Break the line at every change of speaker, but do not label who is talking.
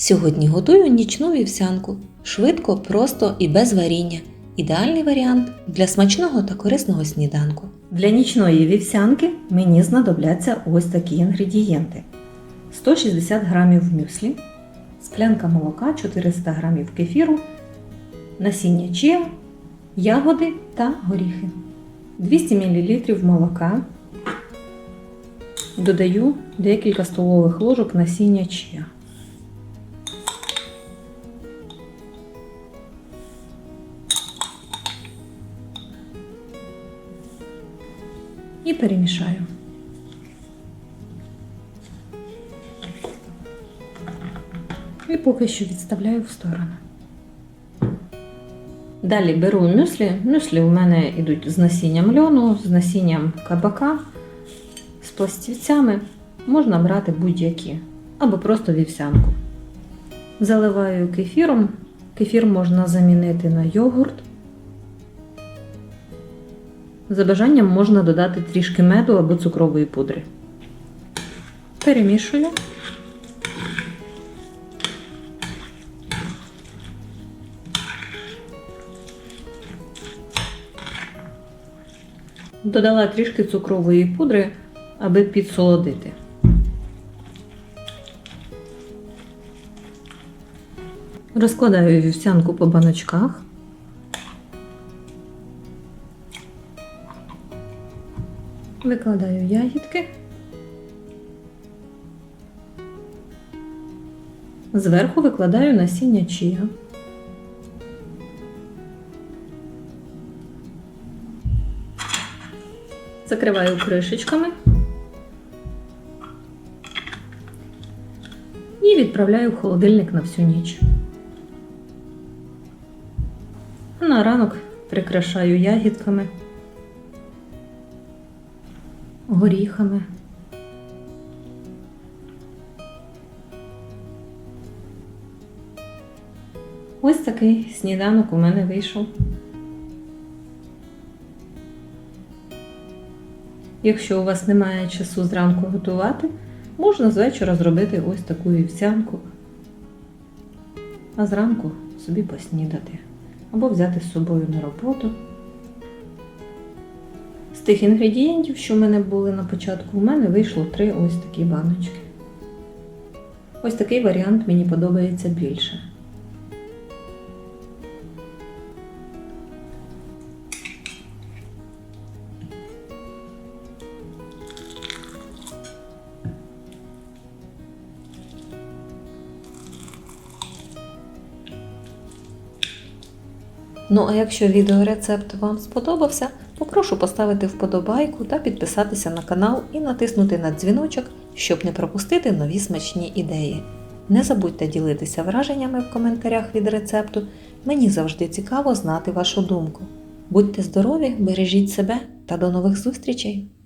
Сьогодні готую нічну вівсянку. Швидко, просто і без варіння. Ідеальний варіант для смачного та корисного сніданку.
Для нічної вівсянки мені знадобляться ось такі інгредієнти: 160 г мюслі, склянка молока, 400 г кефіру, насіння чия, ягоди та горіхи. 200 мл молока. Додаю декілька столових ложок насіння чия. І перемішаю. І поки що відставляю в сторону. Далі беру мюслі. Мюслі у мене йдуть з насінням льону, з насінням кабака, з пластівцями. Можна брати будь-які, або просто вівсянку. Заливаю кефіром. Кефір можна замінити на йогурт. За бажанням можна додати трішки меду або цукрової пудри. Перемішую. Додала трішки цукрової пудри, аби підсолодити. Розкладаю вівсянку по баночках. Викладаю ягідки. Зверху викладаю насіння чия. Закриваю кришечками і відправляю в холодильник на всю ніч. На ранок прикрашаю ягідками горіхами. Ось такий сніданок у мене вийшов. Якщо у вас немає часу зранку готувати, можна з вечора зробити ось таку вівсянку, а зранку собі поснідати або взяти з собою на роботу. Тих інгредієнтів, що в мене були на початку, у мене вийшло три ось такі баночки. Ось такий варіант мені подобається більше.
Ну а якщо відеорецепт вам сподобався, попрошу поставити вподобайку та підписатися на канал і натиснути на дзвіночок, щоб не пропустити нові смачні ідеї. Не забудьте ділитися враженнями в коментарях від рецепту. Мені завжди цікаво знати вашу думку. Будьте здорові, бережіть себе та до нових зустрічей!